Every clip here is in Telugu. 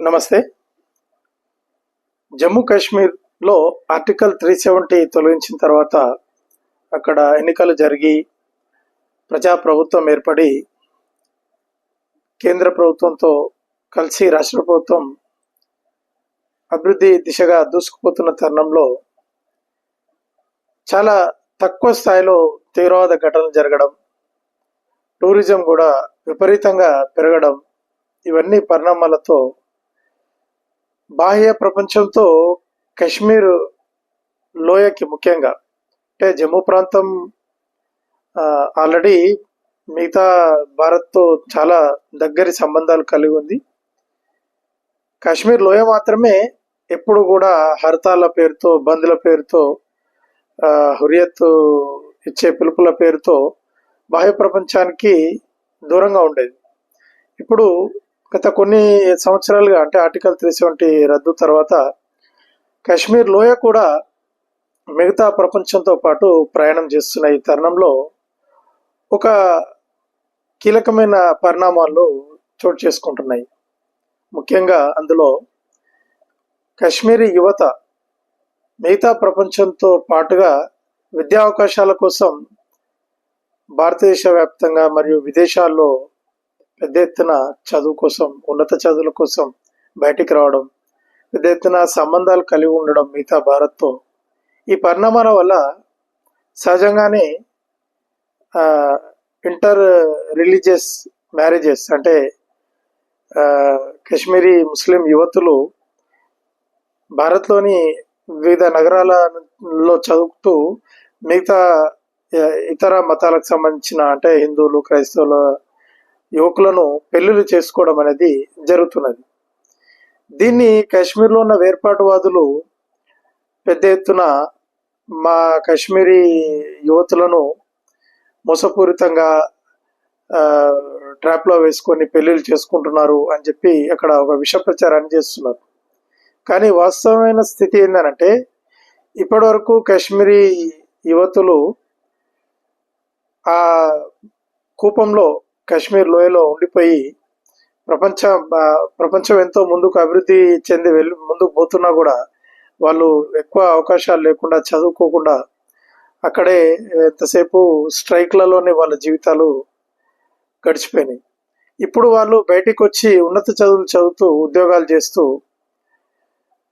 నమస్తే. జమ్మూ కాశ్మీర్లో ఆర్టికల్ త్రీ సెవెంటీ తొలగించిన తర్వాత అక్కడ ఎన్నికలు జరిగి ప్రజాప్రభుత్వం ఏర్పడి కేంద్ర ప్రభుత్వంతో కలిసి రాష్ట్ర ప్రభుత్వం అభివృద్ధి దిశగా దూసుకుపోతున్న తరుణంలో చాలా తక్కువ స్థాయిలో తీవ్రవాద ఘటనలు జరగడం టూరిజం కూడా విపరీతంగా పెరగడం ఇవన్నీ పరిణామాలతో బాహ్య ప్రపంచంతో కశ్మీర్ లోయకి ముఖ్యంగా. అంటే జమ్మూ ప్రాంతం ఆల్రెడీ మిగతా భారత్తో చాలా దగ్గరి సంబంధాలు కలిగి ఉంది. కాశ్మీర్ లోయ మాత్రమే ఎప్పుడు కూడా హర్తాల పేరుతో బంద్ల పేరుతో హురియత్ ఇచ్చే పిలుపుల పేరుతో బాహ్య ప్రపంచానికి దూరంగా ఉండేది. ఇప్పుడు గత కొన్ని సంవత్సరాలుగా అంటే ఆర్టికల్ త్రీ సెవెంటీ రద్దు తర్వాత కాశ్మీర్ లోయ కూడా మిగతా ప్రపంచంతో పాటు ప్రయాణం చేస్తున్న ఈ తరుణంలో ఒక కీలకమైన పరిణామాలు చోటు చేసుకుంటున్నాయి. ముఖ్యంగా అందులో కాశ్మీరీ యువత మిగతా ప్రపంచంతో పాటుగా విద్యా అవకాశాల కోసం భారతదేశ వ్యాప్తంగా మరియు విదేశాల్లో పెద్ద ఎత్తున చదువు కోసం ఉన్నత చదువుల కోసం బయటికి రావడం పెద్ద ఎత్తున సంబంధాలు కలిగి ఉండడం మిగతా భారత్తో. ఈ పరిణామాల వల్ల సహజంగానే ఇంటర్ రిలీజియస్ మ్యారేజెస్ అంటే కశ్మీరీ కాశ్మీరీ ముస్లిం యువతులు భారత్లోని వివిధ నగరాలలో చదువుతూ మిగతా ఇతర మతాలకు సంబంధించిన అంటే హిందువులు క్రైస్తవులు యువకులను పెళ్ళిళ్ళు చేసుకోవడం అనేది జరుగుతున్నది. దీన్ని కాశ్మీర్లో ఉన్న వేర్పాటువాదులు పెద్ద ఎత్తున మా కాశ్మీరీ యువతులను మోసపూరితంగా ట్రాప్లో వేసుకొని పెళ్ళిళ్ళు చేసుకుంటున్నారు అని చెప్పి అక్కడ ఒక విష ప్రచారాన్ని చేస్తున్నారు. కానీ వాస్తవమైన స్థితి ఏంటంటే ఇప్పటివరకు కాశ్మీరీ యువతులు ఆ కూపంలో కాశ్మీర్ లోయలో ఉండిపోయి ప్రపంచ ప్రపంచం ఎంతో ముందుకు అభివృద్ధి చెంది వెళ్ళి ముందుకు పోతున్నా కూడా వాళ్ళు ఎక్కువ అవకాశాలు లేకుండా చదువుకోకుండా అక్కడే ఎంతసేపు స్ట్రైక్లలోనే వాళ్ళ జీవితాలు గడిచిపోయినాయి. ఇప్పుడు వాళ్ళు బయటికి వచ్చి ఉన్నత చదువులు చదువుతూ ఉద్యోగాలు చేస్తూ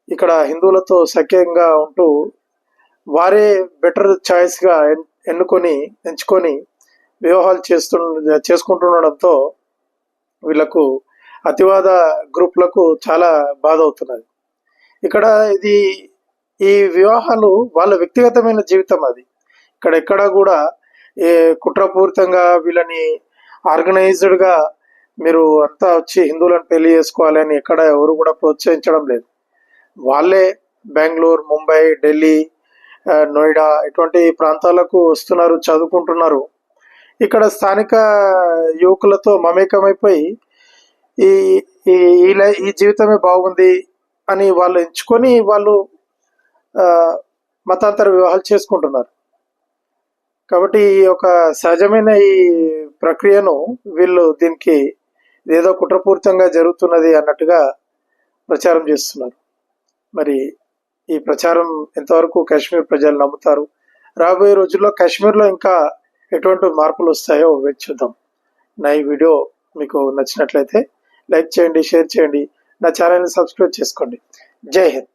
ఇక్కడ హిందువులతో సఖ్యంగా ఉంటూ వారే బెటర్ ఛాయిస్గా ఎన్- ఎన్నుకొని ఎంచుకొని వివాహాలు చేస్తు చేసుకుంటుండడంతో వీళ్ళకు అతివాద గ్రూప్లకు చాలా బాధ అవుతున్నది. ఇక్కడ ఇది ఈ వివాహాలు వాళ్ళ వ్యక్తిగతమైన జీవితం అది. ఇక్కడ ఎక్కడ కూడా ఏ కుట్రపూరితంగా వీళ్ళని ఆర్గనైజ్డ్గా మీరు అంతా వచ్చి హిందువులను పెళ్ళి చేసుకోవాలి అని ఎక్కడ ఎవరు కూడా ప్రోత్సహించడం లేదు. వాళ్ళే బెంగళూరు ముంబై ఢిల్లీ నోయిడా ఇటువంటి ప్రాంతాలకు వస్తున్నారు చదువుకుంటున్నారు. ఇక్కడ స్థానిక యువకులతో మమేకమైపోయి ఈ ఈ ఈ లై- ఈ జీవితమే బాగుంది అని వాళ్ళు ఎంచుకొని వాళ్ళు మతాంతర వివాహాలు చేసుకుంటున్నారు. కాబట్టి ఈ యొక్క సహజమైన ఈ ప్రక్రియను వీళ్ళు దీనికి ఏదో కుట్రపూరితంగా జరుగుతున్నది అన్నట్టుగా ప్రచారం చేస్తున్నారు. మరి ఈ ప్రచారం ఎంతవరకు కాశ్మీర్ ప్రజలు నమ్ముతారు? రాబోయే రోజుల్లో కాశ్మీర్లో ఇంకా ఎటువంటి మార్పులు వస్తాయో వేచి చూద్దాం. నా ఈ వీడియో మీకు నచ్చినట్లయితే లైక్ చేయండి షేర్ చేయండి. నా ఛానల్ని సబ్స్క్రైబ్ చేసుకోండి. జై హింద్.